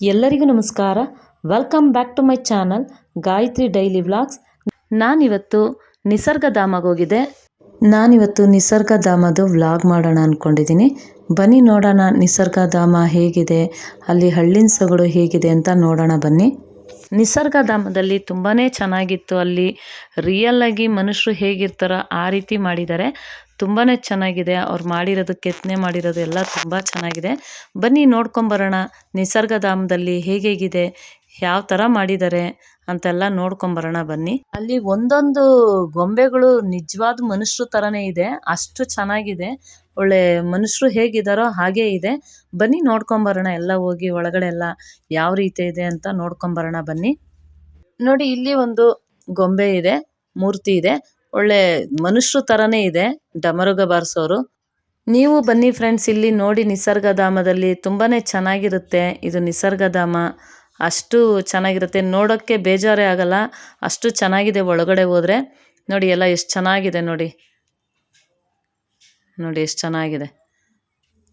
ಎಲ್ಲರಿಗೂ ನಮಸ್ಕಾರ. Welcome back to my channel Gayatri daily vlogs ನಾನಿವತ್ತು ನಿಸರ್ಗಧಾಮಕ್ಕೆ ಹೋಗಿದ್ದೆ. ನಾನಿವತ್ತು ನಿಸರ್ಗಧಾಮದ್ದು ವ್ಲಾಗ್ ಮಾಡೋಣ ಅಂದ್ಕೊಂಡಿದ್ದೀನಿ ಬನ್ನಿ ನೋಡೋಣ ನಿಸರ್ಗಧಾಮ ಹೇಗಿದೆ, ಅಲ್ಲಿ ಹಳ್ಳಿನ ಸೊಗಡು ಹೇಗಿದೆ ಅಂತ ನೋಡೋಣ ಬನ್ನಿ. ನಿಸರ್ಗಧಾಮದಲ್ಲಿ ತುಂಬಾ ಚೆನ್ನಾಗಿತ್ತು. ಅಲ್ಲಿ ರಿಯಲ್ ಆಗಿ ಮನುಷ್ಯರು ಹೇಗಿರ್ತಾರೋ ಆ ರೀತಿ ಮಾಡಿದ್ದಾರೆ. ತುಂಬಾ ಚೆನ್ನಾಗಿದೆ. ಅವ್ರು ಮಾಡಿರೋದು, ಕೆತ್ತನೆ ಮಾಡಿರೋದು ಎಲ್ಲ ತುಂಬ ಚೆನ್ನಾಗಿದೆ. ಬನ್ನಿ ನೋಡ್ಕೊಂಬರೋಣ ನಿಸರ್ಗಧಾಮದಲ್ಲಿ ಹೇಗೇಗಿದೆ ಯಾವ ಥರ ಮಾಡಿದ್ದಾರೆ ಅಂತೆಲ್ಲ ನೋಡ್ಕೊಂಬರೋಣ ಬನ್ನಿ. ಅಲ್ಲಿ ಒಂದೊಂದು ಗೊಂಬೆಗಳು ನಿಜವಾದ ಮನುಷ್ಯರು ಥರನೇ ಇದೆ. ಅಷ್ಟು ಚೆನ್ನಾಗಿದೆ. ಒಳ್ಳೆ ಮನುಷ್ಯರು ಹೇಗಿದ್ದಾರೋ ಹಾಗೇ ಇದೆ. ಬನ್ನಿ ನೋಡ್ಕೊಂಬರೋಣ ಎಲ್ಲ ಹೋಗಿ ಒಳಗಡೆ ಎಲ್ಲ ಯಾವ ರೀತಿ ಇದೆ ಅಂತ ನೋಡ್ಕೊಂಬರೋಣ ಬನ್ನಿ. ನೋಡಿ, ಇಲ್ಲಿ ಒಂದು ಗೊಂಬೆ ಇದೆ, ಮೂರ್ತಿ ಇದೆ. ಒಳ್ಳೆ ಮನುಷ್ಯರು ಥರನೇ ಇದೆ, ಡಮರುಗ ಬಾರಿಸೋರು. ನೀವು ಬನ್ನಿ ಫ್ರೆಂಡ್ಸ್ ಇಲ್ಲಿ ನೋಡಿ ನಿಸರ್ಗಧಾಮದಲ್ಲಿ ತುಂಬಾ ಚೆನ್ನಾಗಿರುತ್ತೆ ಇದು ನಿಸರ್ಗಧಾಮ. ಅಷ್ಟು ಚೆನ್ನಾಗಿರುತ್ತೆ. ನೋಡೋಕ್ಕೆ ಬೇಜಾರೇ ಆಗಲ್ಲ, ಅಷ್ಟು ಚೆನ್ನಾಗಿದೆ ಒಳಗಡೆ ಹೋದರೆ. ನೋಡಿ, ಎಲ್ಲ ಎಷ್ಟು ಚೆನ್ನಾಗಿದೆ ನೋಡಿ. ನೋಡಿ, ಎಷ್ಟು ಚೆನ್ನಾಗಿದೆ.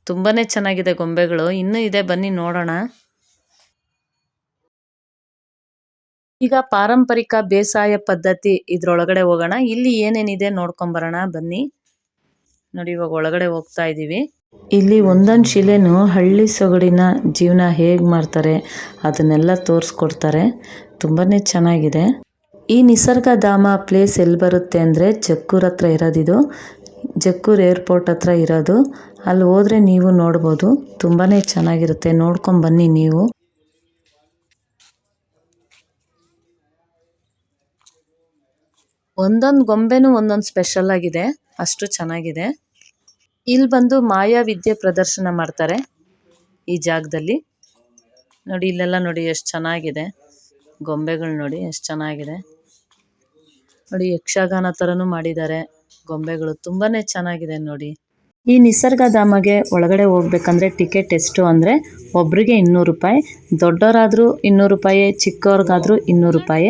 ತುಂಬಾ ಚೆನ್ನಾಗಿದೆ ಗೊಂಬೆಗಳು. ಇನ್ನೂ ಇದೆ, ಬನ್ನಿ ನೋಡೋಣ. ಈಗ ಪಾರಂಪರಿಕ ಬೇಸಾಯ ಪದ್ಧತಿ ಇದ್ರೊಳಗಡೆ ಹೋಗೋಣ. ಇಲ್ಲಿ ಏನೇನಿದೆ ನೋಡ್ಕೊಂಬರೋಣ ಬನ್ನಿ. ನೋಡಿ, ಇವಾಗ ಒಳಗಡೆ ಹೋಗ್ತಾ ಇದ್ದೀವಿ ಇಲ್ಲಿ ಒಂದೊಂದು ಶಿಲೆನೂ ಹಳ್ಳಿ ಸೊಗಡಿನ ಜೀವನ ಹೇಗೆ ಮಾಡ್ತಾರೆ, ಅದನ್ನೆಲ್ಲ ತೋರಿಸ್ಕೊಡ್ತಾರೆ. ತುಂಬಾ ಚೆನ್ನಾಗಿದೆ. ಈ ನಿಸರ್ಗಧಾಮ ಪ್ಲೇಸ್ ಎಲ್ಲಿ ಬರುತ್ತೆ ಅಂದರೆ ಜಕ್ಕೂರ್ ಹತ್ರ ಇರೋದಿದು. ಜಕ್ಕೂರ್ ಏರ್ಪೋರ್ಟ್ ಹತ್ರ ಇರೋದು. ಅಲ್ಲಿ ಹೋದರೆ ನೀವು ನೋಡ್ಬೋದು. ತುಂಬಾ ಚೆನ್ನಾಗಿರುತ್ತೆ. ನೋಡ್ಕೊಂಬನ್ನಿ ನೀವು. ಒಂದೊಂದು ಗೊಂಬೆನೂ ಒಂದೊಂದು ಸ್ಪೆಷಲ್ ಆಗಿದೆ. ಅಷ್ಟು ಚೆನ್ನಾಗಿದೆ. ಇಲ್ಲಿ ಬಂದು ಮಾಯಾ ವಿದ್ಯೆ ಪ್ರದರ್ಶನ ಮಾಡ್ತಾರೆ ಈ ಜಾಗದಲ್ಲಿ. ನೋಡಿ, ಇಲ್ಲೆಲ್ಲ ನೋಡಿ ಎಷ್ಟು ಚೆನ್ನಾಗಿದೆ. ಗೊಂಬೆಗಳು ನೋಡಿ ಎಷ್ಟು ಚೆನ್ನಾಗಿದೆ. ನೋಡಿ, ಯಕ್ಷಗಾನ ಥರನೂ ಮಾಡಿದ್ದಾರೆ. ಗೊಂಬೆಗಳು ತುಂಬಾ ಚೆನ್ನಾಗಿದೆ ನೋಡಿ. ಈ ನಿಸರ್ಗಧಾಮಗೆ ಒಳಗಡೆ ಹೋಗ್ಬೇಕಂದ್ರೆ ಟಿಕೆಟ್ ಎಷ್ಟು ಅಂದರೆ ಒಬ್ಬರಿಗೆ ಇನ್ನೂರು ರೂಪಾಯಿ, ದೊಡ್ಡವರಾದರೂ ಇನ್ನೂರು ರೂಪಾಯಿ, ಚಿಕ್ಕವ್ರಿಗಾದರೂ ಇನ್ನೂರು ರೂಪಾಯಿ.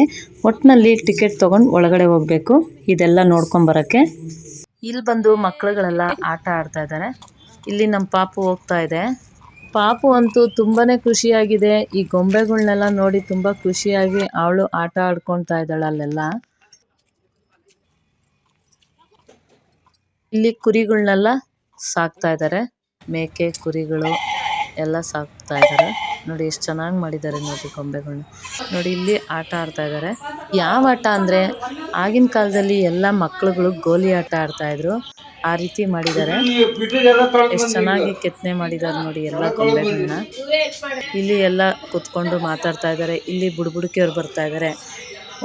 ಒಟ್ಟಿನಲ್ಲಿ ಟಿಕೆಟ್ ತೊಗೊಂಡು ಒಳಗಡೆ ಹೋಗಬೇಕು. ಇದೆಲ್ಲ ನೋಡ್ಕೊಂಬರೋಕ್ಕೆ ಇಲ್ಲಿ ಬಂದು ಮಕ್ಕಳುಗಳೆಲ್ಲ ಆಟ ಆಡ್ತಾ ಇದ್ದಾರೆ. ಇಲ್ಲಿ ನಮ್ಮ ಪಾಪು ಹೋಗ್ತಾ ಇದೆ. ಪಾಪು ಅಂತೂ ತುಂಬಾ ಖುಷಿಯಾಗಿದೆ. ಈ ಗೊಂಬೆಗಳನ್ನೆಲ್ಲ ನೋಡಿ ತುಂಬ ಖುಷಿಯಾಗಿ ಅವಳು ಆಟ ಆಡ್ಕೊಳ್ತಾ ಇದ್ದಾಳೆ ಅಲ್ಲೆಲ್ಲ. ಇಲ್ಲಿ ಕುರಿಗಳನ್ನೆಲ್ಲ ಸಾಕ್ತಾ ಇದ್ದಾರೆ ಮೇಕೆ, ಕುರಿಗಳು ಎಲ್ಲ ಸಾಕ್ತಾ ಇದ್ದಾರೆ ನೋಡಿ ಎಷ್ಟು ಚೆನ್ನಾಗಿ ಮಾಡಿದ್ದಾರೆ ನೋಡಿ ಗೊಂಬೆಗಳನ್ನ ನೋಡಿ ಇಲ್ಲಿ ಆಟ ಆಡ್ತಾ ಇದ್ದಾರೆ ಯಾವ ಆಟ ಅಂದರೆ ಆಗಿನ ಕಾಲದಲ್ಲಿ ಎಲ್ಲ ಮಕ್ಕಳುಗಳು ಗೋಲಿ ಆಟ ಆಡ್ತಾ ಇದ್ರು. ಆ ರೀತಿ ಮಾಡಿದ್ದಾರೆ ಎಷ್ಟು ಚೆನ್ನಾಗಿ ಕೆತ್ತನೆ ಮಾಡಿದ್ದಾರೆ ನೋಡಿ ಎಲ್ಲ ಗೊಂಬೆಗಳನ್ನ ಇಲ್ಲಿ ಎಲ್ಲ ಕುತ್ಕೊಂಡು ಮಾತಾಡ್ತಾ ಇದ್ದಾರೆ ಇಲ್ಲಿ ಬುಡ್ಬುಡ್ಕಿಯವ್ರು ಬರ್ತಾ ಇದ್ದಾರೆ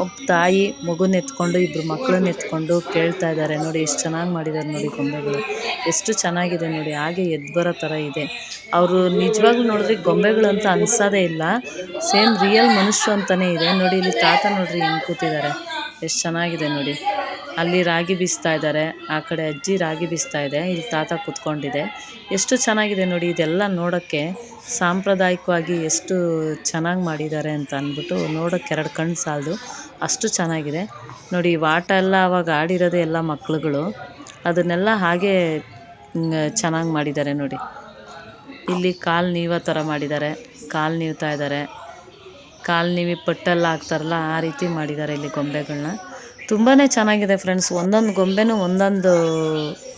ಒಬ್ಬ ತಾಯಿ ಮಗುನ ಎತ್ಕೊಂಡು ಇಬ್ಬರು ಮಕ್ಕಳನ್ನ ಎತ್ಕೊಂಡು ಕೇಳ್ತಾ ಇದ್ದಾರೆ ನೋಡಿ, ಎಷ್ಟು ಚೆನ್ನಾಗಿ ಮಾಡಿದ್ದಾರೆ ನೋಡಿ ಗೊಂಬೆಗಳು. ಎಷ್ಟು ಚೆನ್ನಾಗಿದೆ ನೋಡಿ, ಹಾಗೆ ಎದ್ದು ಬರೋ ಥರ ಇದೆ. ಅವರು ನಿಜವಾಗ್ಲೂ ನೋಡಿದ್ರೆ ಗೊಂಬೆಗಳು ಅಂತ ಅನ್ಸೋದೇ ಇಲ್ಲ. ಸೇಮ್ ರಿಯಲ್ ಮನುಷ್ಯ ಅಂತಲೇ ಇದೆ. ನೋಡಿ, ಇಲ್ಲಿ ತಾತ ನೋಡ್ರಿ ಹೆಂಗೆ ಕೂತಿದ್ದಾರೆ ಎಷ್ಟು ಚೆನ್ನಾಗಿದೆ ನೋಡಿ. ಅಲ್ಲಿ ರಾಗಿ ಬೀಸ್ತಾ ಇದ್ದಾರೆ ಆ ಕಡೆ ಅಜ್ಜಿ ರಾಗಿ ಬೀಸ್ತಾ ಇದೆ. ಇಲ್ಲಿ ತಾತ ಕೂತ್ಕೊಂಡಿದೆ. ಎಷ್ಟು ಚೆನ್ನಾಗಿದೆ ನೋಡಿ, ಇದೆಲ್ಲ ನೋಡೋಕ್ಕೆ ಸಾಂಪ್ರದಾಯಿಕವಾಗಿ ಎಷ್ಟು ಚೆನ್ನಾಗಿ ಮಾಡಿದ್ದಾರೆ ಅಂತ ಅಂದ್ಬಿಟ್ಟು ನೋಡೋಕ್ಕೆ ಎರಡು ಕಣ್ಣು ಸಾಲದು. ಅಷ್ಟು ಚೆನ್ನಾಗಿದೆ. ನೋಡಿ ಆಟ ಎಲ್ಲ ಅವಾಗ ಆಡಿರೋದೆ ಎಲ್ಲ ಮಕ್ಳುಗಳು. ಅದನ್ನೆಲ್ಲ ಹಾಗೆ ಚೆನ್ನಾಗಿ ಮಾಡಿದ್ದಾರೆ ನೋಡಿ. ಇಲ್ಲಿ ಕಾಲು ನೀವೋ ಥರ ಮಾಡಿದ್ದಾರೆ. ಕಾಲು ನೀವ್ತಾ ಇದ್ದಾರೆ. ಕಾಲು ನೀವಿ ಪಟ್ಟೆಲ್ಲ ಹಾಕ್ತಾರಲ್ಲ, ಆ ರೀತಿ ಮಾಡಿದ್ದಾರೆ ಇಲ್ಲಿ ಗೊಂಬೆಗಳನ್ನ ತುಂಬಾ ಚೆನ್ನಾಗಿದೆ ಫ್ರೆಂಡ್ಸ್. ಒಂದೊಂದು ಗೊಂಬೆನೂ ಒಂದೊಂದು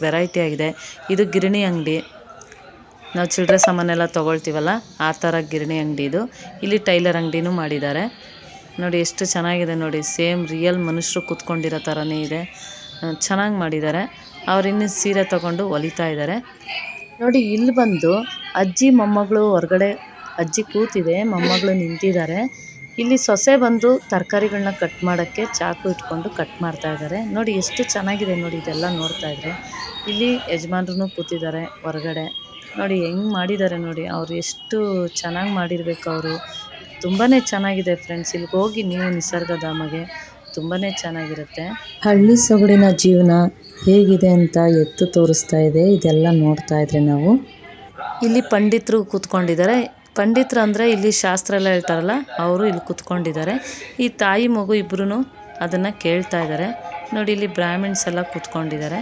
ವೆರೈಟಿ ಆಗಿದೆ. ಇದು ಗಿರಣಿ ಅಂಗಡಿ. ನಾವು ಚಿಲ್ಲರೆ ಸಾಮಾನೆಲ್ಲ ತೊಗೊಳ್ತೀವಲ್ಲ, ಆ ಥರ ಗಿರಣಿ ಅಂಗಡಿ ಇದು. ಇಲ್ಲಿ ಟೈಲರ್ ಅಂಗಡಿನೂ ಮಾಡಿದ್ದಾರೆ. ನೋಡಿ, ಎಷ್ಟು ಚೆನ್ನಾಗಿದೆ ನೋಡಿ. ಸೇಮ್ ರಿಯಲ್ ಮನುಷ್ಯರು ಕೂತ್ಕೊಂಡಿರೋ ಥರನೇ ಇದೆ. ಚೆನ್ನಾಗಿ ಮಾಡಿದ್ದಾರೆ. ಅವ್ರಿನ್ನೂ ಸೀರೆ ತಗೊಂಡು ಹೊಲಿತಾ ಇದ್ದಾರೆ. ನೋಡಿ, ಇಲ್ಲಿ ಬಂದು ಅಜ್ಜಿ, ಮೊಮ್ಮಗಳು ಹೊರಗಡೆ, ಅಜ್ಜಿ ಕೂತಿದೆ, ಮೊಮ್ಮಗಳು ನಿಂತಿದ್ದಾರೆ. ಇಲ್ಲಿ ಸೊಸೆ ಬಂದು ತರಕಾರಿಗಳನ್ನ ಕಟ್ ಮಾಡೋಕ್ಕೆ ಚಾಕು ಇಟ್ಕೊಂಡು ಕಟ್ ಮಾಡ್ತಾ ಇದ್ದಾರೆ. ನೋಡಿ, ಎಷ್ಟು ಚೆನ್ನಾಗಿದೆ ನೋಡಿ ಇದೆಲ್ಲ ನೋಡ್ತಾ ಇದ್ರೆ. ಇಲ್ಲಿ ಯಜಮಾನ್ರು ಕೂತಿದ್ದಾರೆ ಹೊರಗಡೆ. ನೋಡಿ, ಹೆಂಗೆ ಮಾಡಿದ್ದಾರೆ ನೋಡಿ. ಅವ್ರು ಎಷ್ಟು ಚೆನ್ನಾಗಿ ಮಾಡಿರ್ಬೇಕು ಅವರು. ತುಂಬಾ ಚೆನ್ನಾಗಿದೆ ಫ್ರೆಂಡ್ಸ್ ಇಲ್ಲಿಗೆ ಹೋಗಿ ನೀವು ನಿಸರ್ಗಧಾಮಗೆ ತುಂಬಾ ಚೆನ್ನಾಗಿರುತ್ತೆ. ಹಳ್ಳಿ ಸೊಗಡಿನ ಜೀವನ ಹೇಗಿದೆ ಅಂತ ಎತ್ತು ತೋರಿಸ್ತಾ ಇದೆ. ಇದೆಲ್ಲ ನೋಡ್ತಾ ಇದ್ರೆ ನಾವು. ಇಲ್ಲಿ ಪಂಡಿತರು ಕೂತ್ಕೊಂಡಿದ್ದಾರೆ. ಪಂಡಿತರು ಅಂದರೆ ಇಲ್ಲಿ ಶಾಸ್ತ್ರ ಎಲ್ಲ ಹೇಳ್ತಾರಲ್ಲ ಅವರು ಇಲ್ಲಿ ಕೂತ್ಕೊಂಡಿದ್ದಾರೆ. ಈ ತಾಯಿ ಮಗು ಇಬ್ಬರೂ ಅದನ್ನು ಕೇಳ್ತಾ ಇದ್ದಾರೆ. ನೋಡಿ ಇಲ್ಲಿ ಬ್ರಾಹ್ಮಿಣ್ಸ್ ಎಲ್ಲ ಕೂತ್ಕೊಂಡಿದ್ದಾರೆ.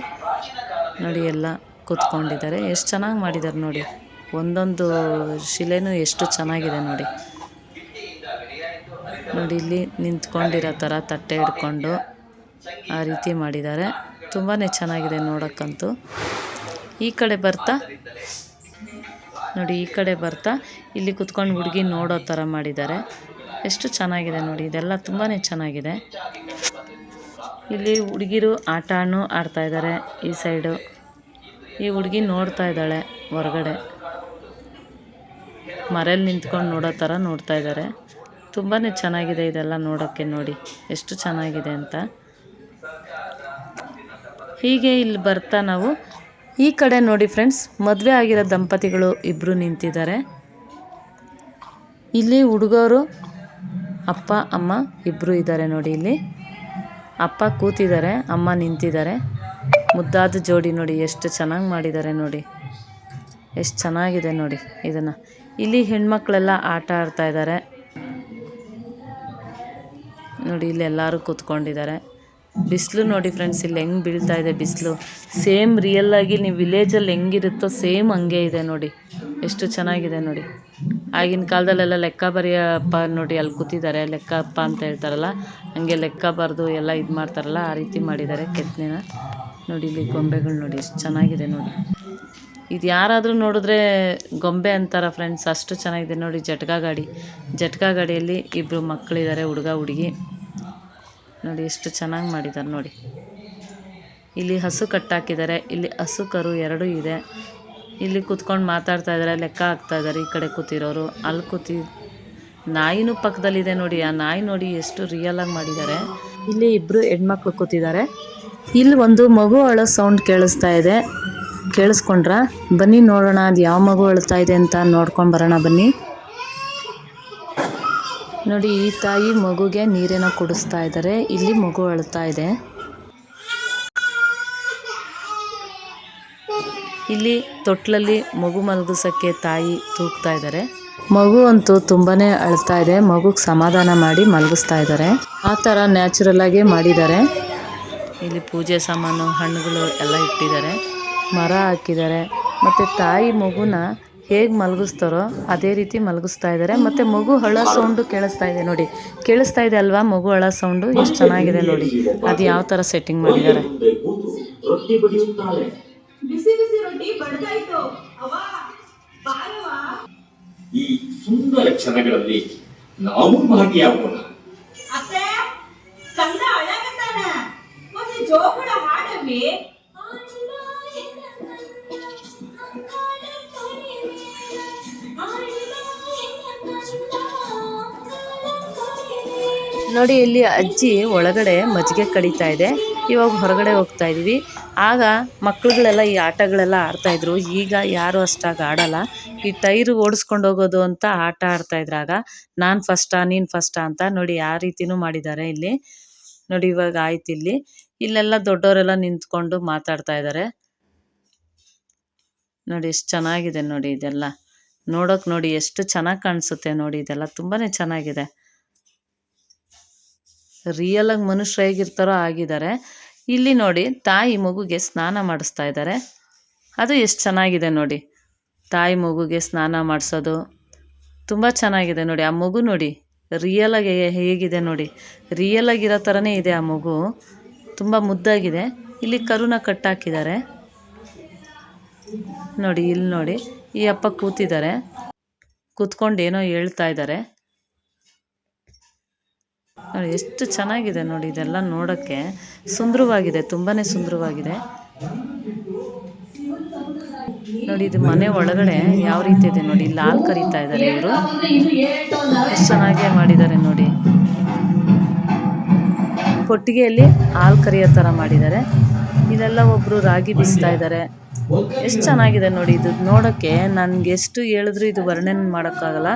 ನೋಡಿ ಎಲ್ಲ ಕೂತ್ಕೊಂಡಿದ್ದಾರೆ. ಎಷ್ಟು ಚೆನ್ನಾಗಿ ಮಾಡಿದ್ದಾರೆ ನೋಡಿ. ಒಂದೊಂದು ಶಿಲೆನೂ ಎಷ್ಟು ಚೆನ್ನಾಗಿದೆ ನೋಡಿ. ನೋಡಿ, ಇಲ್ಲಿ ನಿಂತ್ಕೊಂಡಿರೋ ಥರ ತಟ್ಟೆ ಹಿಡ್ಕೊಂಡು ಆ ರೀತಿ ಮಾಡಿದ್ದಾರೆ. ತುಂಬಾ ಚೆನ್ನಾಗಿದೆ ನೋಡೋಕ್ಕಂತೂ. ಈ ಕಡೆ ಬರ್ತಾ? ನೋಡಿ, ಈ ಕಡೆ ಬರ್ತಾ? ಇಲ್ಲಿ ಕುತ್ಕೊಂಡು ಹುಡುಗಿ ನೋಡೋ ಥರ ಮಾಡಿದ್ದಾರೆ. ಎಷ್ಟು ಚೆನ್ನಾಗಿದೆ ನೋಡಿ, ಇದೆಲ್ಲ ತುಂಬಾ ಚೆನ್ನಾಗಿದೆ. ಇಲ್ಲಿ ಹುಡುಗಿರು ಆಟನೂ ಆಡ್ತಾ ಇದ್ದಾರೆ ಈ ಸೈಡು. ಈ ಹುಡುಗಿ ನೋಡ್ತಾ ಇದ್ದಾಳೆ ಹೊರಗಡೆ. ಮರೇಲಿ ನಿಂತ್ಕೊಂಡು ನೋಡೋ ಥರ ನೋಡ್ತಾ ಇದ್ದಾರೆ. ತುಂಬಾ ಚೆನ್ನಾಗಿದೆ ಇದೆಲ್ಲ ನೋಡೋಕ್ಕೆ ನೋಡಿ. ಎಷ್ಟು ಚೆನ್ನಾಗಿದೆ ಅಂತ. ಹೀಗೆ ಇಲ್ಲಿ ಬರ್ತಾ ನಾವು. ಈ ಕಡೆ ನೋಡಿ ಫ್ರೆಂಡ್ಸ್, ಮದುವೆ ಆಗಿರೋ ದಂಪತಿಗಳು ಇಬ್ಬರು ನಿಂತಿದ್ದಾರೆ. ಇಲ್ಲಿ ಹುಡುಗರು, ಅಪ್ಪ, ಅಮ್ಮ ಇಬ್ಬರು ಇದ್ದಾರೆ ನೋಡಿ ಇಲ್ಲಿ. ಅಪ್ಪ ಕೂತಿದ್ದಾರೆ, ಅಮ್ಮ ನಿಂತಿದ್ದಾರೆ. ಮುದ್ದಾದ ಜೋಡಿ ನೋಡಿ ಎಷ್ಟು ಚೆನ್ನಾಗಿ ಮಾಡಿದ್ದಾರೆ ನೋಡಿ. ಎಷ್ಟು ಚೆನ್ನಾಗಿದೆ ನೋಡಿ ಇದನ್ನು. ಇಲ್ಲಿ ಹೆಣ್ಮಕ್ಳೆಲ್ಲ ಆಟ ಆಡ್ತಾ ಇದ್ದಾರೆ. ನೋಡಿ, ಇಲ್ಲಿ ಎಲ್ಲರೂ ಕೂತ್ಕೊಂಡಿದ್ದಾರೆ. ಬಿಸಿಲು ನೋಡಿ ಫ್ರೆಂಡ್ಸ್ ಇಲ್ಲಿ ಹೆಂಗೆ ಬೀಳ್ತಾ ಇದೆ ಬಿಸಿಲು. ಸೇಮ್ ರಿಯಲ್ಲಾಗಿ ನೀವು ವಿಲೇಜಲ್ಲಿ ಹೆಂಗಿರುತ್ತೋ ಸೇಮ್ ಹಂಗೆ ಇದೆ ನೋಡಿ. ಎಷ್ಟು ಚೆನ್ನಾಗಿದೆ ನೋಡಿ. ಆಗಿನ ಕಾಲದಲ್ಲೆಲ್ಲ ಲೆಕ್ಕ ಬರೆಯಪ್ಪ ನೋಡಿ, ಅಲ್ಲಿ ಕೂತಿದ್ದಾರೆ. ಲೆಕ್ಕಪ್ಪ ಅಂತ ಹೇಳ್ತಾರಲ್ಲ, ಹಂಗೆ ಲೆಕ್ಕ ಬರೆದು ಎಲ್ಲ ಇದು ಮಾಡ್ತಾರಲ್ಲ, ಆ ರೀತಿ ಮಾಡಿದ್ದಾರೆ ಕೆತ್ತನೆನ. ನೋಡಿ, ಇಲ್ಲಿ ಗೊಂಬೆಗಳು ನೋಡಿ, ಎಷ್ಟು ಚೆನ್ನಾಗಿದೆ ನೋಡಿ. ಇದು ಯಾರಾದರೂ ನೋಡಿದ್ರೆ ಗೊಂಬೆ ಅಂತಾರ ಫ್ರೆಂಡ್ಸ್ ಅಷ್ಟು ಚೆನ್ನಾಗಿದೆ ನೋಡಿ ಜಟ್ಕಾ ಗಾಡಿ. ಜಟ್ಕಾ ಗಾಡಿಯಲ್ಲಿ ಇಬ್ಬರು ಮಕ್ಕಳಿದ್ದಾರೆ ಹುಡುಗ, ಹುಡುಗಿ. ನೋಡಿ, ಎಷ್ಟು ಚೆನ್ನಾಗಿ ಮಾಡಿದ್ದಾರೆ ನೋಡಿ. ಇಲ್ಲಿ ಹಸು ಕಟ್ಟಾಕಿದ್ದಾರೆ ಇಲ್ಲಿ ಹಸು ಕರು ಎರಡೂ ಇದೆ. ಇಲ್ಲಿ ಕೂತ್ಕೊಂಡು ಮಾತಾಡ್ತಾ ಇದ್ದಾರೆ ಲೆಕ್ಕ ಹಾಕ್ತಾ ಇದ್ದಾರೆ ಈ ಕಡೆ ಕೂತಿರೋರು. ಅಲ್ಲಿ ಕೂತಿ, ನಾಯಿನೂ ಪಕ್ಕದಲ್ಲಿದೆ ನೋಡಿ, ಆ ನಾಯಿ ನೋಡಿ ಎಷ್ಟು ರಿಯಲಾಗಿ ಮಾಡಿದ್ದಾರೆ ಇಲ್ಲಿ ಇಬ್ಬರು ಹೆಣ್ಮಕ್ಳು ಕೂತಿದ್ದಾರೆ ಇಲ್ಲಿ ಒಂದು ಮಗು ಅಳೋ ಸೌಂಡ್ ಕೇಳಿಸ್ತಾ ಇದೆ. ಕೇಳಿಸ್ಕೊಂಡ್ರ? ಬನ್ನಿ ನೋಡೋಣ, ಅದು ಯಾವ ಮಗು ಅಳ್ತಾ ಇದೆ ಅಂತ ನೋಡ್ಕೊಂಡು ಬರೋಣ ಬನ್ನಿ. ನೋಡಿ ಈ ತಾಯಿ ಮಗುಗೆ ನೀರಿನ ಕುಡಿಸ್ತಾ ಇದ್ದಾರೆ ಇಲ್ಲಿ ಮಗು ಅಳ್ತಾ ಇದೆ. ಇಲ್ಲಿ ತೊಟ್ಲಲ್ಲಿ ಮಗು ಮಲಗಿಸೋಕ್ಕೆ ತಾಯಿ ತೂಗ್ತಾ ಇದ್ದಾರೆ ಮಗು ಅಂತೂ ತುಂಬಾನೇ ಅಳ್ತಾ ಇದೆ. ಮಗುಗೆ ಸಮಾಧಾನ ಮಾಡಿ ಮಲಗಿಸ್ತಾ ಇದ್ದಾರೆ ಆ ಥರ ನ್ಯಾಚುರಲ್ ಆಗಿ ಮಾಡಿದ್ದಾರೆ. ಇಲ್ಲಿ ಪೂಜೆ ಸಾಮಾನು ಹಣ್ಣುಗಳು ಎಲ್ಲ ಇಟ್ಟಿದ್ದಾರೆ. ಮರ ಹಾಕಿದ್ದಾರೆ. ಮತ್ತು ತಾಯಿ ಮಗುನ ಹೇಗೆ ಮಲಗಿಸ್ತಾರೋ ಅದೇ ರೀತಿ ಮಲಗಿಸ್ತಾ ಇದ್ದಾರೆ ಮತ್ತು ಮಗು ಹಳ ಸೌಂಡು ಕೇಳಿಸ್ತಾ ಇದೆ ನೋಡಿ. ಕೇಳಿಸ್ತಾ ಇದೆ ಅಲ್ವಾ? ಮಗು ಹಳ ಸೌಂಡು ಎಷ್ಟು ಚೆನ್ನಾಗಿದೆ ನೋಡಿ. ಅದು ಯಾವ ಥರ ಸೆಟ್ಟಿಂಗ್ ಮಾಡಿದ್ದಾರೆ? ಮುಂದೆ ಬಡಿಯುತ್ತಾಳೆ ಬಿಸಿ ಬಿಸಿ ರೊಟ್ಟಿ ಬಡ್ದಾಯ್ತು. ಅವ್ವ ಬಾರವ್ವ? ಈ ಸುಂದರ ಕ್ಷಣಗಳಲ್ಲಿ ನಾವು ಭಾಗಿಯಾಗೋಣ. ಅತ್ತೆ ಕಂದ ಅಳಗತ್ತಾನ ಮತ್ತೆ ಜೋಗುಳ ಹಾಡವಿ ನೋಡಿ ಇಲ್ಲಿ ಅಜ್ಜಿ ಒಳಗಡೆ ಮಜ್ಜಿಗೆ ಕಡಿತಾ ಇದೆ. ಇವಾಗ ಹೊರಗಡೆ ಹೋಗ್ತಾ ಇದೀವಿ. ಆಗ ಮಕ್ಳುಗಳೆಲ್ಲ ಈ ಆಟಗಳೆಲ್ಲ ಆಡ್ತಾ ಇದ್ರು. ಈಗ ಯಾರು ಅಷ್ಟಾಗಿ ಆಡಲ್ಲ. ಈ ಟೈರ್ ಓಡಿಸ್ಕೊಂಡು ಹೋಗೋದು ಅಂತ ಆಟ ಆಡ್ತಾ ಇದ್ರಾಗ ಆಗ ನಾನು ಫಸ್ಟಾ ನೀನು ಫಸ್ಟಾ ಅಂತ ನೋಡಿ ಆ ರೀತಿನೂ ಮಾಡಿದ್ದಾರೆ ಇಲ್ಲಿ. ನೋಡಿ ಇವಾಗ ಆಯ್ತು ಇಲ್ಲಿ. ಇಲ್ಲೆಲ್ಲ ದೊಡ್ಡವರೆಲ್ಲ ನಿಂತ್ಕೊಂಡು ಮಾತಾಡ್ತಾ ಇದ್ದಾರೆ. ನೋಡಿ ಎಷ್ಟು ಚೆನ್ನಾಗಿದೆ ನೋಡಿ ಇದೆಲ್ಲ. ನೋಡೋಕೆ ನೋಡಿ ಎಷ್ಟು ಚೆನ್ನಾಗಿ ಕಾಣಿಸುತ್ತೆ ನೋಡಿ ಇದೆಲ್ಲ. ತುಂಬಾನೇ ಚೆನ್ನಾಗಿದೆ. ರಿಯಲ್ ಆಗಿ ಮನುಷ್ಯರು ಹೇಗಿರ್ತಾರೋ ಆಗಿದ್ದಾರೆ. ಇಲ್ಲಿ ನೋಡಿ, ತಾಯಿ ಮಗುಗೆ ಸ್ನಾನ ಮಾಡಿಸ್ತಾ ಇದ್ದಾರೆ. ಅದು ಎಷ್ಟು ಚೆನ್ನಾಗಿದೆ ನೋಡಿ. ತಾಯಿ ಮಗುಗೆ ಸ್ನಾನ ಮಾಡಿಸೋದು ತುಂಬ ಚೆನ್ನಾಗಿದೆ ನೋಡಿ. ಆ ಮಗು ನೋಡಿ ರಿಯಲ್ ಆಗಿ ಹೇಗಿದೆ ನೋಡಿ. ರಿಯಲ್ ಆಗಿರೋ ಥರನೇ ಇದೆ ಆ ಮಗು. ತುಂಬ ಮುದ್ದಾಗಿದೆ. ಇಲ್ಲಿ ಕರುನ ಕಟ್ಟಾಕಿದ್ದಾರೆ. ನೋಡಿ, ಇಲ್ಲಿ ನೋಡಿ, ಈ ಅಪ್ಪ ಕೂತಿದ್ದಾರೆ. ಕೂತ್ಕೊಂಡು ಏನೋ ಹೇಳ್ತಾ ಇದ್ದಾರೆ. ನೋಡಿ, ಎಷ್ಟು ಚೆನ್ನಾಗಿದೆ ನೋಡಿ ಇದೆಲ್ಲ ನೋಡೋಕ್ಕೆ. ಸುಂದರವಾಗಿದೆ ತುಂಬಾ ಸುಂದರವಾಗಿದೆ. ನೋಡಿ, ಇದು ಮನೆ ಒಳಗಡೆ ಯಾವ ರೀತಿ ಇದೆ ನೋಡಿ ಇಲ್ಲಿ ಹಾಲು ಕರಿತಾ ಇದ್ದಾರೆ ಇವರು. ಎಷ್ಟು ಚೆನ್ನಾಗಿ ಮಾಡಿದ್ದಾರೆ ನೋಡಿ. ಕೊಟ್ಟಿಗೆಯಲ್ಲಿ ಹಾಲು ಕರಿಯೋ ಥರ ಮಾಡಿದ್ದಾರೆ. ಇಲ್ಲೆಲ್ಲ ಒಬ್ಬರು ರಾಗಿ ಬಿಸ್ತಾ ಇದ್ದಾರೆ. ಎಷ್ಟು ಚೆನ್ನಾಗಿದೆ ನೋಡಿ, ಇದು ನೋಡೋಕ್ಕೆ ನನಗೆ ಎಷ್ಟು ಹೇಳಿದ್ರು ಇದು ವರ್ಣನೆ ಮಾಡೋಕ್ಕಾಗಲ್ಲ,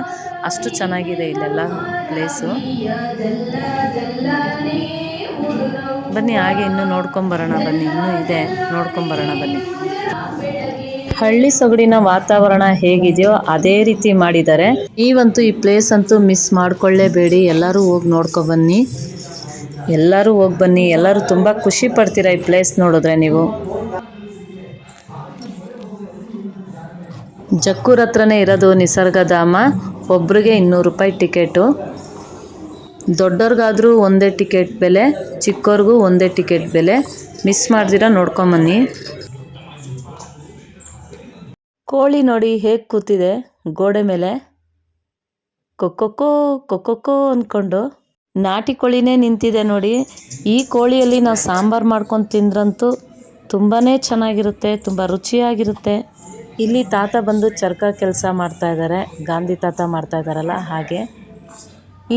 ಅಷ್ಟು ಚೆನ್ನಾಗಿದೆ ಇಲ್ಲೆಲ್ಲ ಪ್ಲೇಸು ಬನ್ನಿ, ಹಾಗೆ ಇನ್ನೂ ನೋಡ್ಕೊಂಬರೋಣ ಬನ್ನಿ, ಇನ್ನೂ ಇದೆ, ನೋಡ್ಕೊಂಬರೋಣ ಬನ್ನಿ. ಹಳ್ಳಿ ಸೊಗಡಿನ ವಾತಾವರಣ ಹೇಗಿದೆಯೋ ಅದೇ ರೀತಿ ಮಾಡಿದ್ದಾರೆ. ನೀವಂತೂ ಈ ಪ್ಲೇಸ್ ಅಂತೂ ಮಿಸ್ ಮಾಡ್ಕೊಳ್ಳೇಬೇಡಿ, ಎಲ್ಲರೂ ಹೋಗಿ ನೋಡ್ಕೊ ಬನ್ನಿ. ಎಲ್ಲರೂ ಹೋಗಿ ಬನ್ನಿ, ಎಲ್ಲರೂ ತುಂಬ ಖುಷಿ ಪಡ್ತೀರಾ ಈ ಪ್ಲೇಸ್ ನೋಡಿದ್ರೆ ನೀವು? ಜಕ್ಕೂರ್ ಹತ್ರನೇ ಇರೋದು ನಿಸರ್ಗಧಾಮ ಒಬ್ರಿಗೆ ಇನ್ನೂರು ರೂಪಾಯಿ ಟಿಕೆಟು. ದೊಡ್ಡವ್ರಿಗಾದರೂ ಒಂದೇ ಟಿಕೆಟ್ ಬೆಲೆ ಚಿಕ್ಕವ್ರಿಗೂ ಒಂದೇ ಟಿಕೆಟ್ ಬೆಲೆ. ಮಿಸ್ ಮಾಡ್ದಿರ ನೋಡ್ಕೊಂಬನ್ನಿ. ಕೋಳಿ ನೋಡಿ ಹೇಗೆ ಕೂತಿದೆ ಗೋಡೆ ಮೇಲೆ. ಕೊಕ್ಕೊಕ್ಕೋ ಕೊಕ್ಕೊಕ್ಕೋ ಅಂದ್ಕೊಂಡು ನಾಟಿ ಕೋಳಿನೇ ನಿಂತಿದೆ ನೋಡಿ. ಈ ಕೋಳಿಯಲ್ಲಿ ನಾವು ಸಾಂಬಾರು ಮಾಡ್ಕೊಂಡು ತಿಂದ್ರಂತೂ ತುಂಬಾ ಚೆನ್ನಾಗಿರುತ್ತೆ, ತುಂಬ ರುಚಿಯಾಗಿರುತ್ತೆ. ಇಲ್ಲಿ ತಾತ ಬಂದು ಚರ್ಕ ಕೆಲಸ ಮಾಡ್ತಾ ಇದ್ದಾರೆ ಗಾಂಧಿ ತಾತ ಮಾಡ್ತಾ ಇದ್ದಾರಲ್ಲ ಹಾಗೆ.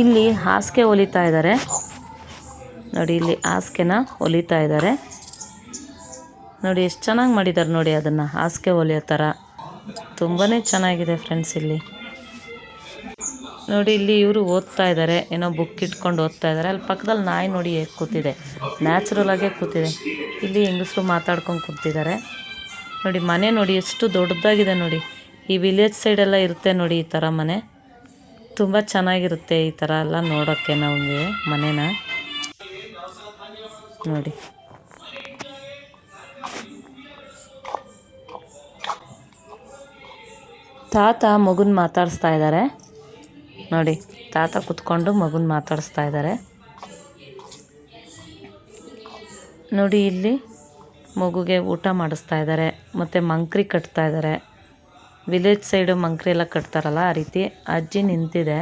ಇಲ್ಲಿ ಹಾಸಿಗೆ ಹೊಲಿತಾ ಇದ್ದಾರೆ ನೋಡಿ, ಇಲ್ಲಿ ಹಾಸಿಗೆನ ಹೊಲಿತಾ ಇದ್ದಾರೆ ನೋಡಿ, ಎಷ್ಟು ಚೆನ್ನಾಗಿ ಮಾಡಿದ್ದಾರೆ ನೋಡಿ ಅದನ್ನು, ಹಾಸಿಗೆ ಹೊಲಿಯೋ ಥರ ತುಂಬಾ ಚೆನ್ನಾಗಿದೆ ಫ್ರೆಂಡ್ಸ್ ಇಲ್ಲಿ. ನೋಡಿ, ಇಲ್ಲಿ ಇವರು ಓದ್ತಾ ಇದ್ದಾರೆ ಏನೋ ಬುಕ್ ಇಟ್ಕೊಂಡು ಓದ್ತಾ ಇದ್ದಾರೆ ಅಲ್ಲಿ ಪಕ್ಕದಲ್ಲಿ ನಾಯಿ ನೋಡಿ ಹೇಗೆ ಕೂತಿದೆ. ನ್ಯಾಚುರಲ್ ಆಗೇ ಕೂತಿದೆ. ಇಲ್ಲಿ ಹೆಂಗಸರು ಮಾತಾಡ್ಕೊಂಡು ಕೂತಿದ್ದಾರೆ. ನೋಡಿ, ಮನೆ ನೋಡಿ, ಎಷ್ಟು ದೊಡ್ಡದಾಗಿದೆ ನೋಡಿ. ಈ ವಿಲೇಜ್ ಸೈಡೆಲ್ಲ ಇರುತ್ತೆ ನೋಡಿ ಈ ಥರ ಮನೆ. ತುಂಬ ಚೆನ್ನಾಗಿರುತ್ತೆ ಈ ಥರ ಎಲ್ಲ ನೋಡೋಕ್ಕೆ ನಮಗೆ ಮನೇನ. ನೋಡಿ. ತಾತ ಮಗುನ ಮಾತಾಡಿಸ್ತಾ ಇದ್ದಾರೆ ನೋಡಿ, ತಾತ ಕುತ್ಕೊಂಡು ಮಗುನ ಮಾತಾಡಿಸ್ತಾ ಇದ್ದಾರೆ ನೋಡಿ ಇಲ್ಲಿ. ಮಗುಗೆ ಊಟ ಮಾಡಿಸ್ತಾ ಇದ್ದಾರೆ ಮತ್ತು ಮಂಕ್ರಿ ಕಟ್ತಾ ಇದ್ದಾರೆ ವಿಲೇಜ್ ಸೈಡು ಮಂಕ್ರಿ ಎಲ್ಲ ಕಟ್ತಾರಲ್ಲ, ಆ ರೀತಿ ಅಜ್ಜಿ ನಿಂತಿದೆ.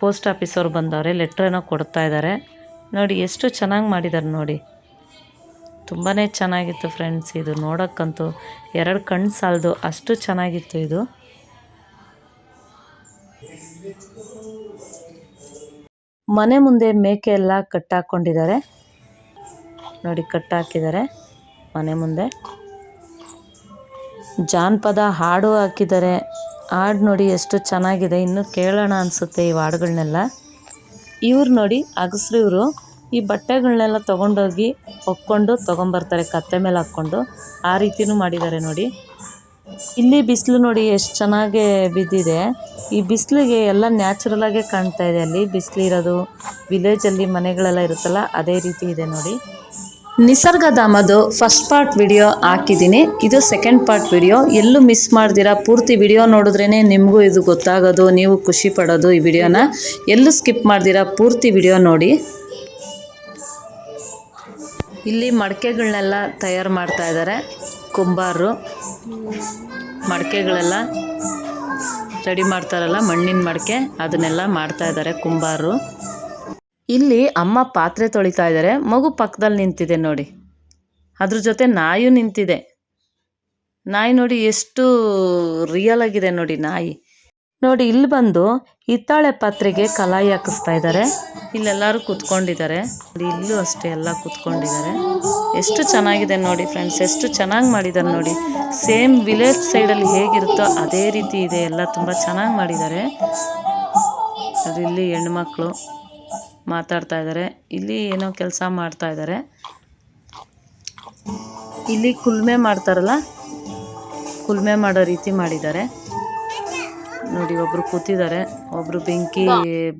ಪೋಸ್ಟ್ ಆಫೀಸವ್ರು ಬಂದವ್ರೆ ಲೆಟ್ರನ್ನು ಕೊಡ್ತಾ ಇದ್ದಾರೆ ನೋಡಿ, ಎಷ್ಟು ಚೆನ್ನಾಗಿ ಮಾಡಿದ್ದಾರೆ ನೋಡಿ. ತುಂಬಾ ಚೆನ್ನಾಗಿತ್ತು ಫ್ರೆಂಡ್ಸ್ ಇದು, ನೋಡೋಕ್ಕಂತೂ ಎರಡು ಕಣ್ಣು ಸಾಲದು, ಅಷ್ಟು ಚೆನ್ನಾಗಿತ್ತು ಇದು. ಮನೆ ಮುಂದೆ ಮೇಕೆ ಎಲ್ಲ ಕಟ್ಟಾಕೊಂಡಿದ್ದಾರೆ. ನೋಡಿ ಕಟ್ಟಾಕಿದ್ದಾರೆ ಮನೆ ಮುಂದೆ. ಜಾನಪದ ಹಾಡು ಹಾಕಿದ್ದಾರೆ. ಹಾಡು ನೋಡಿ ಎಷ್ಟು ಚೆನ್ನಾಗಿದೆ. ಇನ್ನು ಕೇಳೋಣ ಅನಿಸುತ್ತೆ ಈ ಹಾಡುಗಳನ್ನೆಲ್ಲ ಇವ್ರು ನೋಡಿ ಅಗಸ್ರು ಇವರು ಈ ಬಟ್ಟೆಗಳನ್ನೆಲ್ಲ ತೊಗೊಂಡೋಗಿ ಒಕ್ಕೊಂಡು ತೊಗೊಂಬರ್ತಾರೆ, ಕತ್ತೆ ಮೇಲೆ ಹಾಕ್ಕೊಂಡು. ಆ ರೀತಿನೂ ಮಾಡಿದ್ದಾರೆ ನೋಡಿ. ಇಲ್ಲಿ ಬಿಸಿಲು ನೋಡಿ ಎಷ್ಟು ಚೆನ್ನಾಗಿ ಬಿದ್ದಿದೆ. ಈ ಬಿಸಿಲಿಗೆ ಎಲ್ಲ ನ್ಯಾಚುರಲಾಗೇ ಕಾಣ್ತಾ ಇದೆ ಅಲ್ಲಿ. ಬಿಸಿಲಿರೋದು, ವಿಲೇಜಲ್ಲಿ ಮನೆಗಳೆಲ್ಲ ಇರುತ್ತಲ್ಲ, ಅದೇ ರೀತಿ ಇದೆ ನೋಡಿ. ನಿಸರ್ಗಧಾಮದು ಫಸ್ಟ್ ಪಾರ್ಟ್ ವಿಡಿಯೋ ಹಾಕಿದ್ದೀನಿ. ಇದು ಸೆಕೆಂಡ್ ಪಾರ್ಟ್ ವಿಡಿಯೋ ಎಲ್ಲೂ ಮಿಸ್ ಮಾಡ್ದಿರಾ ಪೂರ್ತಿ ವಿಡಿಯೋ ನೋಡಿದ್ರೇ ನಿಮಗೂ ಇದು ಗೊತ್ತಾಗೋದು, ನೀವು ಖುಷಿ ಪಡೋದು ಈ ವಿಡಿಯೋನ ಎಲ್ಲೂ ಸ್ಕಿಪ್ ಮಾಡ್ದಿರಾ ಪೂರ್ತಿ ವಿಡಿಯೋ ನೋಡಿ. ಇಲ್ಲಿ ಮಡಕೆಗಳನ್ನೆಲ್ಲ ತಯಾರು ಮಾಡ್ತಾ ಇದ್ದಾರೆ ಕುಂಬಾರರು. ಮಡಕೆಗಳೆಲ್ಲ ರೆಡಿ ಮಾಡ್ತಾರಲ್ಲ ಮಣ್ಣಿನ ಮಡಕೆ, ಅದನ್ನೆಲ್ಲ ಮಾಡ್ತಾ ಇದ್ದಾರೆ ಕುಂಬಾರರು. ಇಲ್ಲಿ ಅಮ್ಮ ಪಾತ್ರೆ ತೊಳಿತಾ ಇದ್ದಾರೆ ಮಗು ಪಕ್ಕದಲ್ಲಿ ನಿಂತಿದೆ ನೋಡಿ. ಅದ್ರ ಜೊತೆ ನಾಯು ನಿಂತಿದೆ. ನಾಯಿ ನೋಡಿ ಎಷ್ಟು ರಿಯಲ್ ಆಗಿದೆ ನೋಡಿ ನಾಯಿ. ನೋಡಿ, ಇಲ್ಲಿ ಬಂದು ಹಿತ್ತಾಳೆ ಪಾತ್ರೆಗೆ ಕಲಾಯಿ ಹಾಕಿಸ್ತಾ ಇದ್ದಾರೆ ಇಲ್ಲೆಲ್ಲರೂ ಕುತ್ಕೊಂಡಿದ್ದಾರೆ. ಇಲ್ಲೂ ಅಷ್ಟೇ ಎಲ್ಲ ಕುತ್ಕೊಂಡಿದ್ದಾರೆ. ಎಷ್ಟು ಚೆನ್ನಾಗಿದೆ ನೋಡಿ ಫ್ರೆಂಡ್ಸ್ ಎಷ್ಟು ಚೆನ್ನಾಗಿ ಮಾಡಿದ್ದಾರೆ ನೋಡಿ. ಸೇಮ್ ವಿಲೇಜ್ ಸೈಡಲ್ಲಿ ಹೇಗಿರುತ್ತೋ ಅದೇ ರೀತಿ ಇದೆ. ಎಲ್ಲ ತುಂಬ ಚೆನ್ನಾಗಿ ಮಾಡಿದ್ದಾರೆ. ಇಲ್ಲಿ ಹೆಣ್ಮಕ್ಳು ಮಾತಾಡ್ತಾ ಇದ್ದಾರೆ. ಇಲ್ಲಿ ಏನೋ ಕೆಲಸ ಮಾಡ್ತಾ ಇದ್ದಾರೆ. ಇಲ್ಲಿ ಕುಲ್ಮೆ ಮಾಡ್ತಾರಲ್ಲ? ಕುಲ್ಮೆ ಮಾಡೋ ರೀತಿ ಮಾಡಿದ್ದಾರೆ. ನೋಡಿ, ಒಬ್ರು ಕೂತಿದ್ದಾರೆ. ಒಬ್ರು ಬೆಂಕಿ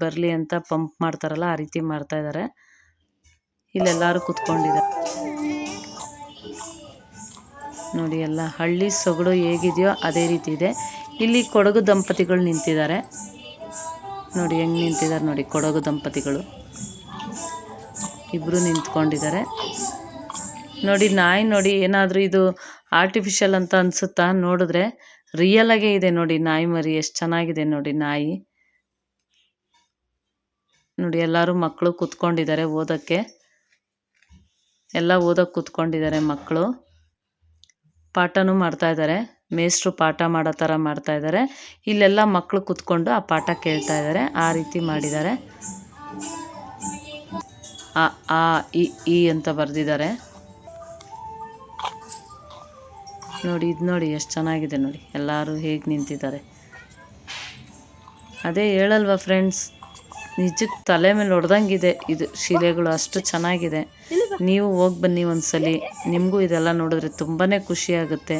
ಬರಲಿ ಅಂತ ಪಂಪ್ ಮಾಡ್ತಾರಲ್ಲ, ಆ ರೀತಿ ಮಾಡ್ತಾ ಇದ್ದಾರೆ. ಇಲ್ಲೆಲ್ಲರೂ ಕೂತ್ಕೊಂಡಿದ್ದಾರೆ. ನೋಡಿ, ಎಲ್ಲ ಹಳ್ಳಿ ಸೊಗಡು ಹೇಗಿದೆಯೋ ಅದೇ ರೀತಿ ಇದೆ. ಇಲ್ಲಿ ಕೊಡಗು ದಂಪತಿಗಳು ನಿಂತಿದ್ದಾರೆ. ನೋಡಿ ಹೆಂಗೆ ನಿಂತಿದ್ದಾರೆ ನೋಡಿ ಕೊಡಗು ದಂಪತಿಗಳು. ಇಬ್ಬರು ನಿಂತ್ಕೊಂಡಿದ್ದಾರೆ. ನೋಡಿ ನಾಯಿ ನೋಡಿ ಏನಾದರೂ ಇದು ಆರ್ಟಿಫಿಷಿಯಲ್ ಅಂತ ಅನಿಸುತ್ತಾ ನೋಡಿದ್ರೆ ರಿಯಲ್ ಆಗೇ ಇದೆ ನೋಡಿ ನಾಯಿ ಮರಿ, ಎಷ್ಟು ಚೆನ್ನಾಗಿದೆ ನೋಡಿ ನಾಯಿ. ನೋಡಿ ಎಲ್ಲರೂ ಮಕ್ಕಳು ಕೂತ್ಕೊಂಡಿದ್ದಾರೆ ಓದೋಕ್ಕೆ. ಎಲ್ಲ ಓದೋಕ್ಕೆ ಕೂತ್ಕೊಂಡಿದ್ದಾರೆ ಮಕ್ಕಳು. ಪಾಠನೂ ಮಾಡ್ತಾ ಇದ್ದಾರೆ. ಮೇಷ್ಟ್ರು ಪಾಠ ಮಾಡೋ ಥರ ಮಾಡ್ತಾ ಇದ್ದಾರೆ. ಇಲ್ಲೆಲ್ಲ ಮಕ್ಕಳು ಕೂತ್ಕೊಂಡು ಆ ಪಾಠ ಕೇಳ್ತಾ ಇದ್ದಾರೆ. ಆ ರೀತಿ ಮಾಡಿದ್ದಾರೆ. ಆ ಆ ಇ ಈ ಅಂತ ಬರೆದಿದ್ದಾರೆ. ನೋಡಿ ಇದು ನೋಡಿ ಎಷ್ಟು ಚೆನ್ನಾಗಿದೆ ನೋಡಿ. ಎಲ್ಲರೂ ಹೇಗೆ ನಿಂತಿದ್ದಾರೆ. ಅದೇ ಹೇಳಲ್ವಾ ಫ್ರೆಂಡ್ಸ್ ನಿಜಕ್ಕೆ ತಲೆ ಮೇಲೆ ಹೊಡೆದಂಗಿದೆ ಇದು ಶಿಲೆಗಳು ಅಷ್ಟು ಚೆನ್ನಾಗಿದೆ. ನೀವು ಹೋಗಿ ಬನ್ನಿ ಒಂದ್ಸಲಿ. ನಿಮಗೂ ಇದೆಲ್ಲ ನೋಡಿದ್ರೆ ತುಂಬಾ ಖುಷಿ ಆಗುತ್ತೆ.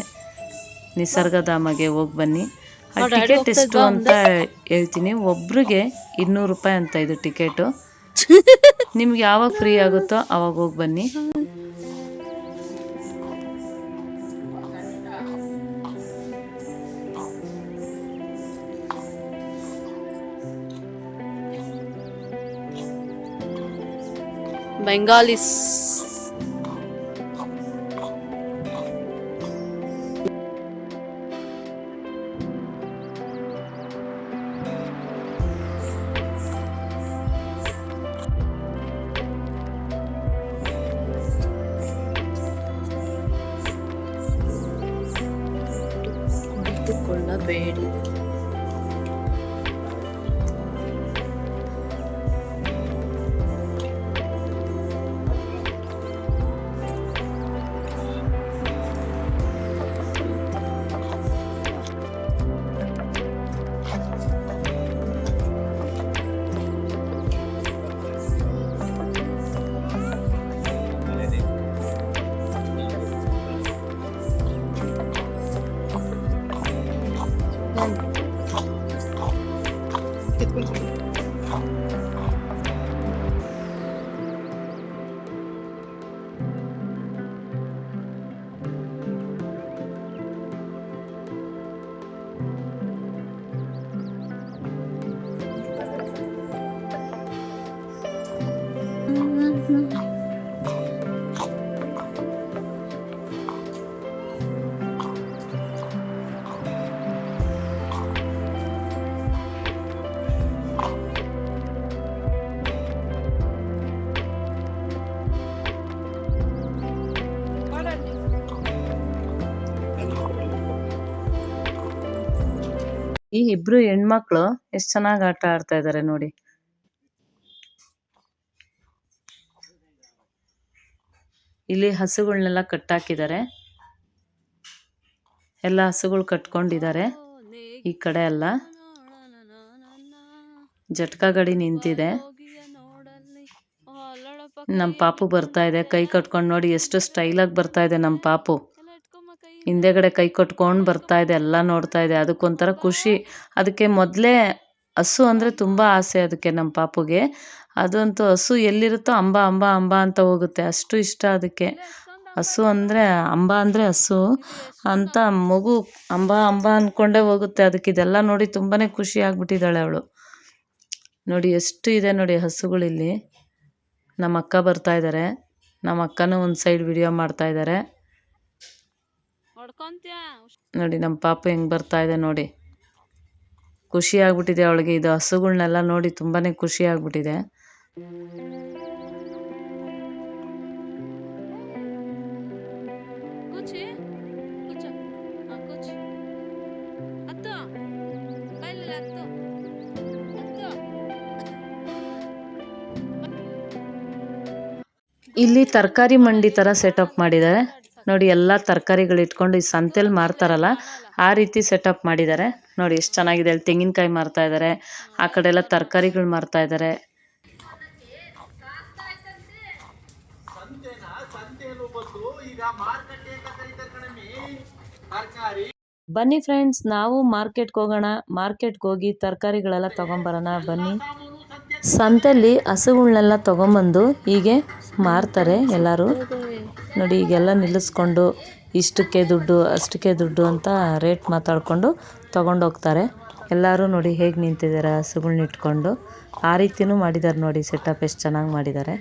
ನಿಸರ್ಗಧಾಮಗೆ ಹೋಗಿ ಬನ್ನಿ. ಟಿಕೆಟ್ ಎಷ್ಟು ಅಂತ ಹೇಳ್ತೀನಿ. ಒಬ್ರಿಗೆ ಇನ್ನೂರು ರೂಪಾಯಿ ಅಂತ ಇದು ಟಿಕೆಟು ನಿಮ್ಗೆ ಯಾವಾಗ ಫ್ರೀ ಆಗುತ್ತೋ ಅವಾಗ ಹೋಗಿ ಬನ್ನಿ. ಬೆಂಗಾಲಿಸ್ bird ಈ ಇಬ್ರು ಹೆಣ್ಮಕ್ಳು ಎಷ್ಟ್ ಚೆನ್ನಾಗಿ ಆಟ ಆಡ್ತಾ ಇದಾರೆ ನೋಡಿ. ಇಲ್ಲಿ ಹಸುಗಳನ್ನೆಲ್ಲ ಕಟ್ಟಾಕಿದ್ದಾರೆ. ಎಲ್ಲ ಹಸುಗಳು ಕಟ್ಕೊಂಡಿದ್ದಾರೆ. ಈ ಕಡೆ ಎಲ್ಲ ಜಟ್ಕಾ ಗಡಿ ನಿಂತಿದೆ. ನಮ್ಮ ಪಾಪು ಬರ್ತಾ ಇದೆ. ಕೈ ಕಟ್ಕೊಂಡು ನೋಡಿ ಎಷ್ಟು ಸ್ಟೈಲಾಗಿ ಬರ್ತಾ ಇದೆ ನಮ್ಮ ಪಾಪು. ಹಿಂದೆಗಡೆ ಕೈ ಕಟ್ಕೊಂಡು ಬರ್ತಾ ಇದೆ, ಎಲ್ಲ ನೋಡ್ತಾ ಇದೆ. ಅದಕ್ಕೊಂಥರ ಖುಷಿ. ಅದಕ್ಕೆ ಮೊದಲೇ ಹಸು ಅಂದರೆ ತುಂಬ ಆಸೆ ಅದಕ್ಕೆ ನಮ್ಮ ಪಾಪುಗೆ. ಅದಂತೂ ಹಸು ಎಲ್ಲಿರುತ್ತೋ ಅಂಬ ಅಂಬ ಅಂಬ ಅಂತ ಹೋಗುತ್ತೆ. ಅಷ್ಟು ಇಷ್ಟ ಅದಕ್ಕೆ. ಹಸು ಅಂದರೆ, ಅಂಬ ಅಂದರೆ ಹಸು ಅಂತ ಮಗು ಅಂಬ ಅಂಬ ಅಂದ್ಕೊಂಡೇ ಹೋಗುತ್ತೆ. ಅದಕ್ಕೆ ಇದೆಲ್ಲ ನೋಡಿ ತುಂಬಾ ಖುಷಿ ಆಗ್ಬಿಟ್ಟಿದ್ದಾಳೆ ಅವಳು. ನೋಡಿ ಎಷ್ಟು ಇದೆ ನೋಡಿ ಹಸುಗಳಿಲ್ಲಿ. ನಮ್ಮ ಅಕ್ಕ ಬರ್ತಾ ಇದ್ದಾರೆ ನಮ್ಮ ಅಕ್ಕನೂ ಒಂದು ಸೈಡ್ ವಿಡಿಯೋ ಮಾಡ್ತಾ ಇದ್ದಾರೆ ನೋಡಿ ನಮ್ಮ ಪಾಪು ಹೆಂಗೆ ಬರ್ತಾ ಇದೆ ನೋಡಿ. ಖುಷಿ ಆಗ್ಬಿಟ್ಟಿದೆ ಅವಳಿಗೆ. ಇದು ಹಸುಗಳನ್ನೆಲ್ಲ ನೋಡಿ ತುಂಬಾ ಖುಷಿ ಆಗ್ಬಿಟ್ಟಿದೆ. ಇಲ್ಲಿ ತರಕಾರಿ ಮಂಡಿ ಥರ ಸೆಟಪ್ ಮಾಡಿದ್ದಾರೆ. ನೋಡಿ ಎಲ್ಲ ತರಕಾರಿಗಳು ಇಟ್ಕೊಂಡು ಈ ಸಂತೆಲಿ ಮಾರ್ತಾರಲ್ಲ, ಆ ರೀತಿ ಸೆಟಪ್ ಮಾಡಿದ್ದಾರೆ ನೋಡಿ ಎಷ್ಟು ಚೆನ್ನಾಗಿದೆ ಅಲ್ಲಿ ತೆಂಗಿನಕಾಯಿ ಮಾರ್ತಾ ಇದ್ದಾರೆ ಆ ಕಡೆ ಎಲ್ಲ ತರಕಾರಿಗಳು ಮಾರ್ತಾ ಇದ್ದಾರೆ ಬನ್ನಿ ಫ್ರೆಂಡ್ಸ್ ನಾವು ಮಾರ್ಕೆಟ್ಗೆ ಹೋಗೋಣ ಮಾರ್ಕೆಟ್ಗೆ ಹೋಗಿ ತರಕಾರಿಗಳೆಲ್ಲ ತೊಗೊಂಬರೋಣ, ಬನ್ನಿ. ಸಂತೆಲಿ ಹಸುಗಳ್ನೆಲ್ಲ ತೊಗೊಂಬಂದು ಹೀಗೆ ಮಾರ್ತಾರೆ ಎಲ್ಲರೂ. ನೋಡಿ, ಈಗೆಲ್ಲ ನಿಲ್ಲಿಸ್ಕೊಂಡು ಇಷ್ಟಕ್ಕೆ ದುಡ್ಡು, ಅಷ್ಟಕ್ಕೆ ದುಡ್ಡು ಅಂತ ರೇಟ್ ಮಾತಾಡಿಕೊಂಡು ತೊಗೊಂಡೋಗ್ತಾರೆ. ಎಲ್ಲರೂ ನೋಡಿ ಹೇಗೆ ನಿಂತಿದ್ದಾರೆ ಹಸುಗಳನ್ನ ಇಟ್ಕೊಂಡು. ಆ ರೀತಿಯೂ ಮಾಡಿದ್ದಾರೆ ನೋಡಿ ಸೆಟಪ್ ಎಷ್ಟು ಚೆನ್ನಾಗಿ ಮಾಡಿದ್ದಾರೆ.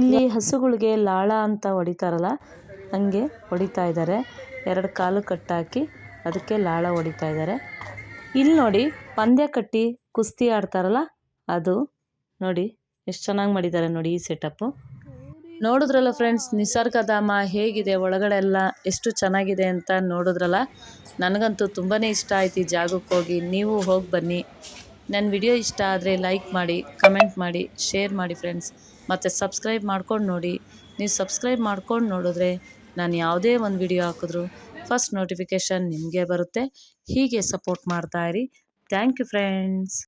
ಇಲ್ಲಿ ಹಸುಗಳಿಗೆ ಲಾಳ ಅಂತ ಹೊಡಿತಾರಲ್ಲ, ಹಂಗೆ ಹೊಡಿತಾ ಇದ್ದಾರೆ. ಎರಡು ಕಾಲು ಕಟ್ಟಾಕಿ ಅದಕ್ಕೆ ಲಾಳ ಹೊಡಿತಾ ಇದ್ದಾರೆ. ಇಲ್ಲಿ ನೋಡಿ ಪಂದ್ಯ ಕಟ್ಟಿ ಕುಸ್ತಿ ಆಡ್ತಾರಲ್ಲ, ಅದು ನೋಡಿ ಎಷ್ಟು ಚೆನ್ನಾಗಿ ಮಾಡಿದ್ದಾರೆ ನೋಡಿ ಈ ಸೆಟಪ್ಪು ನೋಡಿದ್ರಲ್ಲ ಫ್ರೆಂಡ್ಸ್ ನಿಸರ್ಗಧಾಮ ಹೇಗಿದೆ, ಒಳಗಡೆ ಎಲ್ಲ ಎಷ್ಟು ಚೆನ್ನಾಗಿದೆ ಅಂತ ನೋಡಿದ್ರಲ್ಲ. ನನಗಂತೂ ತುಂಬಾ ಇಷ್ಟ ಆಯ್ತು ಜಾಗಕ್ಕೆ ಹೋಗಿ. ನೀವು ಹೋಗಿ ಬನ್ನಿ. ನನ್ನ ವಿಡಿಯೋ ಇಷ್ಟ ಆದರೆ ಲೈಕ್ ಮಾಡಿ ಕಮೆಂಟ್ ಮಾಡಿ ಶೇರ್ ಮಾಡಿ ಫ್ರೆಂಡ್ಸ್ ಮತ್ತು ಸಬ್ಸ್ಕ್ರೈಬ್ ಮಾಡ್ಕೊಂಡು ನೋಡಿ. ನೀವು ಸಬ್ಸ್ಕ್ರೈಬ್ ಮಾಡ್ಕೊಂಡು ನೋಡಿದ್ರೆ ನಾನು ಯಾವುದೇ ಒಂದು ವಿಡಿಯೋ ಹಾಕಿದ್ರು ಫಸ್ಟ್ ನೋಟಿಫಿಕೇಷನ್ ನಿಮಗೆ ಬರುತ್ತೆ. ಹೀಗೆ ಸಪೋರ್ಟ್ ಮಾಡ್ತಾಯಿರಿ ಥ್ಯಾಂಕ್ ಯು ಫ್ರೆಂಡ್ಸ್.